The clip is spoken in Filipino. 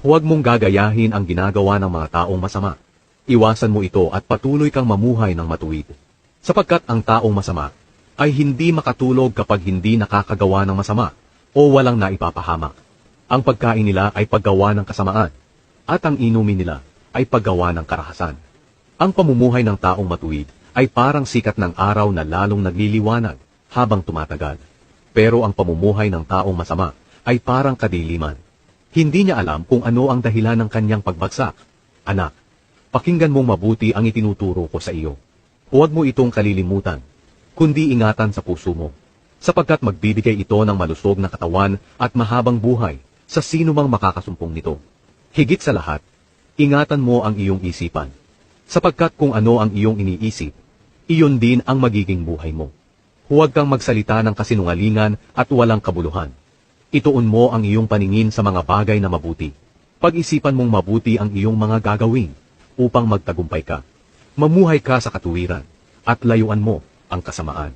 Huwag mong gagayahin ang ginagawa ng mga taong masama. Iwasan mo ito at patuloy kang mamuhay ng matuwid. Sapagkat ang taong masama ay hindi makatulog kapag hindi nakakagawa ng masama o walang naipapahamak. Ang pagkain nila ay paggawa ng kasamaan at ang inumin nila ay paggawa ng karahasan. Ang pamumuhay ng taong matuwid ay parang sikat ng araw na lalong nagliliwanag habang tumatagal. Pero ang pamumuhay ng taong masama ay parang kadiliman. Hindi niya alam kung ano ang dahilan ng kanyang pagbagsak. Anak, pakinggan mong mabuti ang itinuturo ko sa iyo. Huwag mo itong kalilimutan, kundi ingatan sa puso mo, sapagkat magbibigay ito ng malusog na katawan at mahabang buhay sa sino mang makakasumpong nito. Higit sa lahat, ingatan mo ang iyong isipan, sapagkat kung ano ang iyong iniisip, iyon din ang magiging buhay mo. Huwag kang magsalita ng kasinungalingan at walang kabuluhan. Ituon mo ang iyong paningin sa mga bagay na mabuti. Pag-isipan mong mabuti ang iyong mga gagawin upang magtagumpay ka. Mamuhay ka sa katuwiran at layuan mo ang kasamaan.